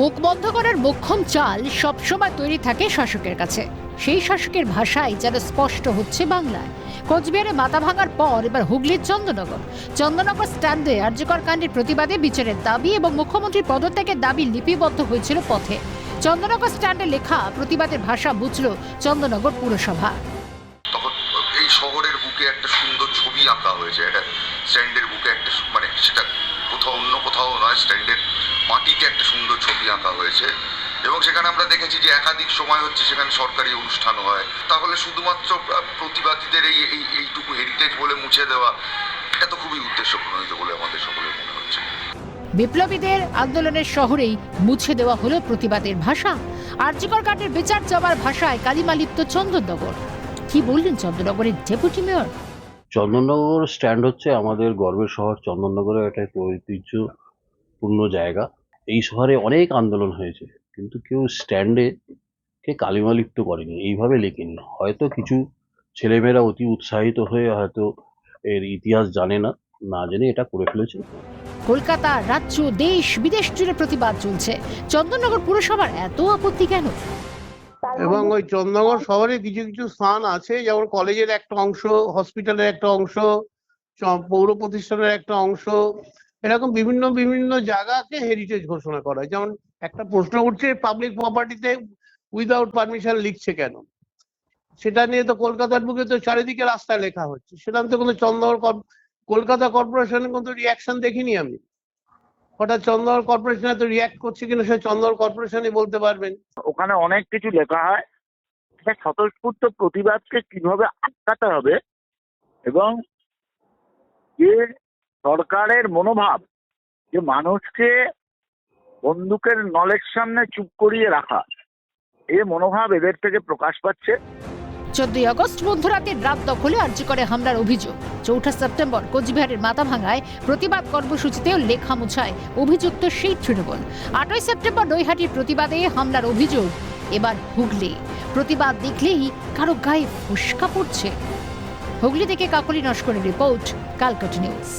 মুখ বন্ধ করার মোক্ষম চাল সবসময় তৈরি থাকে শাসকের কাছে। সেই শাসকের ভাষায় যেন স্পষ্ট হচ্ছে বাংলায়। কোচবিহারে মাথা ভাঙার পর এবার হুগলির চন্দ্রনগর চন্দ্রনগর স্ট্যান্ডে আর্যকর কাণ্ডের প্রতিবাদে বিচারের দাবি এবং মুখ্যমন্ত্রীর পদত্যাগের দাবি লিপিবদ্ধ হয়েছিল পথে। চন্দ্রনগর স্ট্যান্ডে লেখা প্রতিবাদের ভাষা বুঝল চন্দ্রনগর পুরসভা। তখন এই শহরের বুকে একটা সুন্দর ছবি আঁকা হয়েছে। স্ট্যান্ডের বুকে একটা মানে সেটা কোথাও অন্য কোথাও নয়, স্ট্যান্ডের মাটিতে একটা সুন্দর ছবি আঁকা হয়েছে। এবং সেখানে আমরা দেখেছি যে একাধিক সময় হচ্ছে সেখানে সরকারি অনুষ্ঠান হয়। তাহলে শুধুমাত্র প্রতিবাদীদের এই এই এইটুকু হেরিটেজ বলে মুছে দেওয়া এটা তো খুবই উদ্দেশ্য প্রণোদিত বলে আমাদের সকলের মনে হচ্ছে। বিপ্লবীদের আন্দোলনের শহরেই মুছে দেওয়া হলো প্রতিবাদের ভাষা। আর্যকর কাণ্ডের বিচার চাওয়ার ভাষায় কালিমালিপ্ত চন্দননগর। কি বললেন চন্দ্রনগরের ডেপুটি মেয়র? চন্দননগর স্ট্যান্ড হচ্ছে আমাদের গর্বের শহর। চন্দননগরের একটা ঐতিহ্যপূর্ণ জায়গা। এই শহরে অনেক আন্দোলন হয়েছে কিন্তু কেউ স্ট্যান্ডে কে কালিমালিপ্ত করেনি এইভাবে লেখেনি। হয়তো কিছু ছেলেমেয়েরা অতি উৎসাহিত হয়ে হয়তো এর ইতিহাস জানে না না জেনে এটা করে ফেলেছে। কলকাতা রাজ্য দেশ বিদেশ জুড়ে প্রতিবাদ চলছে। চন্দননগর পুরসভার এত আপত্তি কেন? এবং ওই চন্দননগর শহরে কিছু কিছু স্থান আছে যেমন কলেজের একটা অংশ হসপিটালের একটা অংশ চ- পৌর প্রতিষ্ঠানের একটা অংশ এরকম বিভিন্ন বিভিন্ন জায়গাকে হেরিটেজ ঘোষণা করা হয়। যেমন একটা প্রশ্ন উঠছে পাবলিক প্রপার্টিতে উইদাউট পারমিশন লিখছে কেন? সেটা নিয়ে তো কলকাতার বুকে তো চারিদিকে রাস্তায় লেখা হচ্ছে। সেটা তো কোনো চন্দননগর কর- কলকাতা কর্পোরেশনের কোনো রিয়াকশন দেখিনি আমি। হঠাৎ চন্দননগর কর্পোরেশন এত রিয়াক্ট করছে কিনা সে চন্দননগর কর্পোরেশনই বলতে পারবেন। ওখানে অনেক কিছু লেখা হয়। একটা স্বতঃস্ফূর্ত প্রতিবাদকে কীভাবে আটকাতে হবে এবং যে সরকারের মনোভাব যে মানুষকে বন্দুকের নলের সামনে চুপ করিয়ে রাখা এই মনোভাব এদের থেকে প্রকাশ পাচ্ছে। চোদ্দই আগস্ট মধ্যরাতের রাত দখলে আর্যকরে হামলার অভিযোগ। চৌঠা সেপ্টেম্বর কোচবিহারের মাথা ভাঙায় প্রতিবাদ কর্মসূচিতেও লেখা মুছায় অভিযুক্ত সেই তৃণমূল। আটই সেপ্টেম্বর নৈহাটির প্রতিবাদে হামলার অভিযোগ এবার হুগলি। প্রতিবাদ দেখলেই কারও গায়ে ফুসকা পড়ছে। হুগলি থেকে কাকলি নস্করের রিপোর্ট, কালকাটা নিউজ।